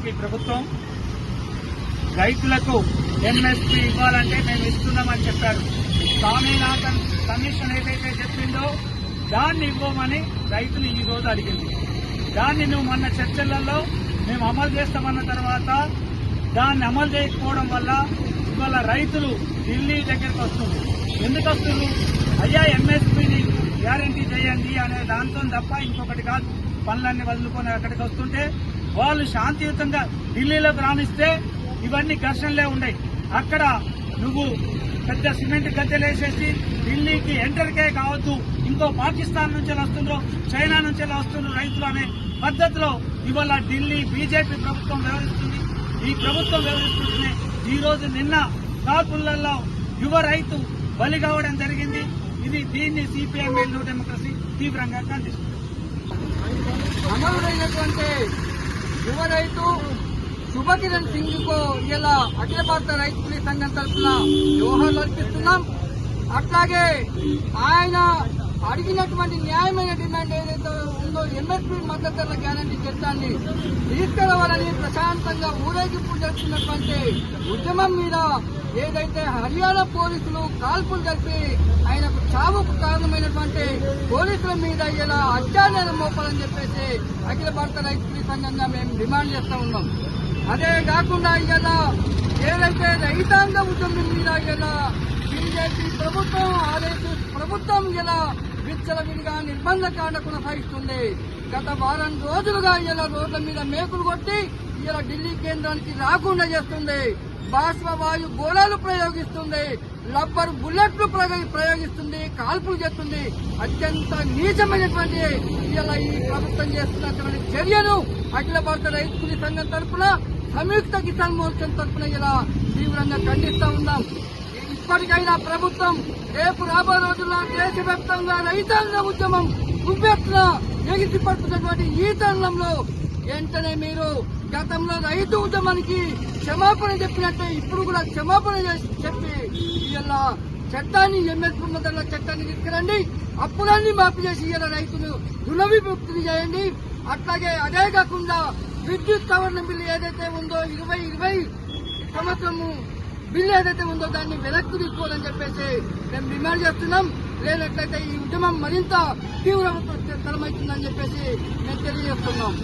AP ప్రభుత్వం రైతులకు MSP ఇవ్వాలంటే మేము ఇస్తున్నామని చెప్పారు. స్వామినాథన్ కమిషన్ ఏదైతే చెప్పిందో దాన్ని ఇవ్వమని రైతులు ఈ రోజు అడిగింది. దాన్ని నువ్వు మొన్న చర్చలలో మేము అమలు చేస్తామన్న తర్వాత దాన్ని అమలు చేయకపోవడం వల్ల ఇవాళ రైతులు ఢిల్లీ దగ్గరికి వస్తుంది ఎందుకు వస్తుంది అయ్యా ఎంఎస్పీని గ్యారంటీ చేయండి అనే దాంతో తప్ప ఇంకొకటి కాదు. పనులన్నీ వదులుకొని అక్కడికి వస్తుంటే వాళ్ళు శాంతియుతంగా ఢిల్లీలోకి రాణిస్తే ఇవన్నీ ఘర్షణలే ఉన్నాయి. అక్కడ నువ్వు పెద్ద సిమెంట్ గద్దెలేసేసి ఢిల్లీకి ఎంటర్కే కావద్దు. ఇంకో పాకిస్తాన్ నుంచి వస్తుండ్రు చైనా నుంచి వస్తుండ్రు రైతులు అనే పద్ధతిలో ఇవాళ ఢిల్లీ బీజేపీ ప్రభుత్వం వ్యవహరిస్తుంది. ఈ ప్రభుత్వం వ్యవహరిస్తుంటే ఈ రోజు నిన్న కాపులలో యువ రైతు బలి కావడం జరిగింది. ఇది దీన్ని సిపిఎం డెమోక్రసీ తీవ్రంగా ఖండిస్తుంది. అమలుడైనటువంటి యువ రైతు శుభకిరణ్ సింగ్కు ఇలా అఖిల భారత రైతు కూలీ సంఘం తరఫున జోహార్లు అర్పిస్తున్నాం. అట్లాగే ఆయన అడిగినటువంటి న్యాయమైన డిమాండ్ ఏదైతే ఉందో ఎంఎస్పీ మద్దతు గ్యారంటీ చట్టాన్ని తీసుకురావాలని ప్రశాంతంగా ఊరేగింపు జరుపుతున్నటువంటి ఉద్యమం మీద ఏదైతే హర్యానా పోలీసులు కాల్పులు జరిపి ఆయనకు చావుకు కారణమైనటువంటి పోలీసుల మీద ఇలా అత్యాచారం మోపాలని చెప్పేసి అఖిల భారత రైతు సంఘంగా మేము డిమాండ్ చేస్తూ ఉన్నాం. అదే కాకుండా ఇలా ఏదైతే రైతాంగ ఉద్యమం మీద ఇలా బీజేపీ ప్రభుత్వం ఆదేశ ప్రభుత్వం ఇలా విచ్చలవిడిగా నిర్బంధ కాండ కొనసాగిస్తుంది గత వారం రోజులుగా ఇలా రోడ్ల మీద మేకులు కొట్టి ఇలా ఢిల్లీ కేంద్రానికి రాకుండా చేస్తుంది. బాష్పవాయు గోళాలు ప్రయోగిస్తుంది. రబ్బర్ బుల్లెట్లు ప్రయోగిస్తుంది కాల్పులు చేస్తుంది. అత్యంత నీచమైనటువంటి ఇలా ఈ ప్రభుత్వం చేస్తున్నటువంటి చర్యను అఖిల భారత రైతు సంఘం తరఫున సంయుక్త కిసాన్ మోర్చా తరఫున ఇలా తీవ్రంగా ఖండిస్తా ఉన్నాం. ఇప్పటికైనా ప్రభుత్వం రేపు రాబోయే రోజుల్లో దేశవ్యాప్తంగా రైతాంగ ఉద్యమం ఉవ్వెత్తున ఎగిసి పడుతున్నటువంటి ఈ తరుణంలో వెంటనే మీరు గతంలో రైతు ఉద్యమానికి క్షమాపణ చెప్పినట్టే ఇప్పుడు కూడా క్షమాపణ చేసి చెప్పి ఇలా చట్టాన్ని ఎంఎస్ చట్టాన్ని తీసుకురండి అప్పులన్నీ మాఫీ చేసి ఇలా రైతులు రుణ చేయండి. అట్లాగే అదే కాకుండా విద్యుత్ సవరణ బిల్లు ఏదైతే ఉందో ఇరవై ఇరవై సంవత్సరము బిల్లు ఏదైతే ఉందో దాన్ని వెనక్కి తీసుకోవాలని చెప్పేసి మేము డిమాండ్ చేస్తున్నాం. లేనట్లయితే ఈ ఉద్యమం మరింత తీవ్రతరమవుతుందని చెప్పేసి మేము తెలియజేస్తున్నాం.